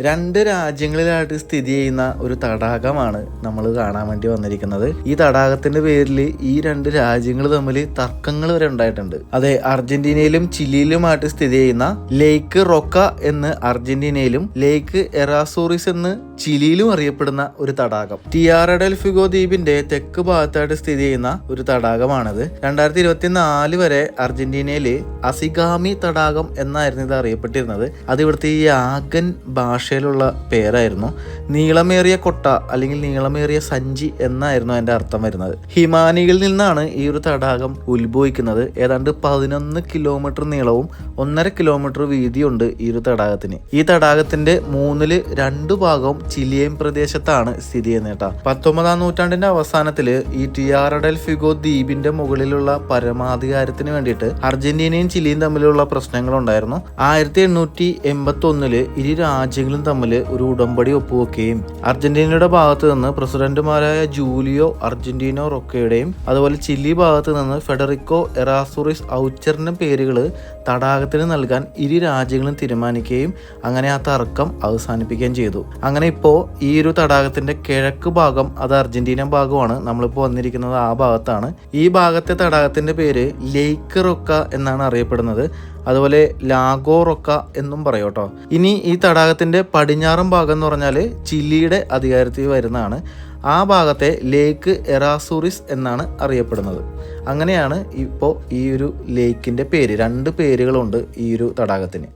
രണ്ട് രാജ്യങ്ങളിലായിട്ട് സ്ഥിതി ചെയ്യുന്ന ഒരു തടാകമാണ് നമ്മൾ കാണാൻ വേണ്ടി വന്നിരിക്കുന്നത്. ഈ തടാകത്തിന്റെ പേരിൽ ഈ രണ്ട് രാജ്യങ്ങൾ തമ്മിൽ തർക്കങ്ങൾ വരെ ഉണ്ടായിട്ടുണ്ട്. അതെ അർജന്റീനയിലും ചിലിയിലുമായിട്ട് സ്ഥിതി ചെയ്യുന്ന ലേക്ക് റൊക്ക എന്ന് അർജന്റീനയിലും ലേക്ക് എറാസോറിസ് എന്ന് ചിലിയിലും അറിയപ്പെടുന്ന ഒരു തടാകം. ടിയാറഡൽ ഫിഗോ ദ്വീപിന്റെ തെക്ക് ഭാഗത്തായിട്ട് സ്ഥിതി ചെയ്യുന്ന ഒരു തടാകമാണിത്. രണ്ടായിരത്തി ഇരുപത്തിനാല് വരെ അർജന്റീനയിൽ അസിഗാമി തടാകം എന്നായിരുന്നു ഇത് അറിയപ്പെട്ടിരുന്നത്. അത് ഇവിടുത്തെ ഈ ആഗൻ ഭാഷയിലുള്ള പേരായിരുന്നു നീളമേറിയ കൊട്ട അല്ലെങ്കിൽ നീളമേറിയ സഞ്ചി എന്നായിരുന്നു അതിന്റെ അർത്ഥം വരുന്നത്. ഹിമാനിയിൽ നിന്നാണ് ഈ ഒരു തടാകം ഉത്ഭവിക്കുന്നത്. ഏതാണ്ട് പതിനൊന്ന് കിലോമീറ്റർ നീളവും ഒന്നര കിലോമീറ്റർ വീതിയുണ്ട് ഈ ഒരു തടാകത്തിന്. ഈ തടാകത്തിന്റെ മൂന്നിൽ രണ്ടു ഭാഗവും ചിലിയൻ പ്രദേശത്താണ് സ്ഥിതി ചെയ്യുന്നേട്ടാ പത്തൊമ്പതാം നൂറ്റാണ്ടിന്റെ അവസാനത്തിൽ ഈ ടിയാറഡൽ ഫിഗോ ദ്വീപിന്റെ മുകളിലുള്ള പരമാധികാരത്തിന് വേണ്ടിയിട്ട് അർജന്റീനയും ചിലിയും തമ്മിലുള്ള പ്രശ്നങ്ങൾ ഉണ്ടായിരുന്നു ആയിരത്തി എണ്ണൂറ്റി എൺപത്തി ഒന്നിൽ ഇരു രാജ്യങ്ങളും തമ്മിൽ ഒരു ഉടമ്പടി ഒപ്പുവെക്കുകയും അർജന്റീനയുടെ ഭാഗത്ത് നിന്ന് പ്രസിഡന്റുമാരായ ജൂലിയോ അർജന്റീനോ റൊക്കയുടെയും അതുപോലെ ചില്ലി ഭാഗത്ത് നിന്ന് ഫെഡറിക്കോ എറാസുറിസ് ഔച്ചറിന്റെ പേരുകൾ തടാകത്തിന് നൽകാൻ ഇരു രാജ്യങ്ങളും തീരുമാനിക്കുകയും അങ്ങനെ ആ തർക്കം അവസാനിപ്പിക്കുകയും ചെയ്തു. അങ്ങനെ ഇപ്പോൾ ഈ ഒരു തടാകത്തിന്റെ കിഴക്ക് ഭാഗം അത് അർജന്റീന ഭാഗമാണ്. നമ്മളിപ്പോൾ വന്നിരിക്കുന്നത് ആ ഭാഗത്താണ്. ഈ ഭാഗത്തെ തടാകത്തിന്റെ പേര് ലേക്ക് റൊക്ക എന്നാണ് അറിയപ്പെടുന്നത്. അതുപോലെ ലാഗോ റൊക്ക എന്നും പറയും കേട്ടോ ഇനി ഈ തടാകത്തിന്റെ പടിഞ്ഞാറൻ ഭാഗം എന്ന് പറഞ്ഞാൽ ചില്ലിയുടെ അധികാരത്തിൽ വരുന്നതാണ്. ആ ഭാഗത്തെ ലേക്ക് എറാസൂറിസ് എന്നാണ് അറിയപ്പെടുന്നത്. അങ്ങനെയാണ് ഇപ്പോൾ ഈ ഒരു ലേക്കിന്റെ പേര്. രണ്ട് പേരുകളുണ്ട് ഈ ഒരു തടാകത്തിന്.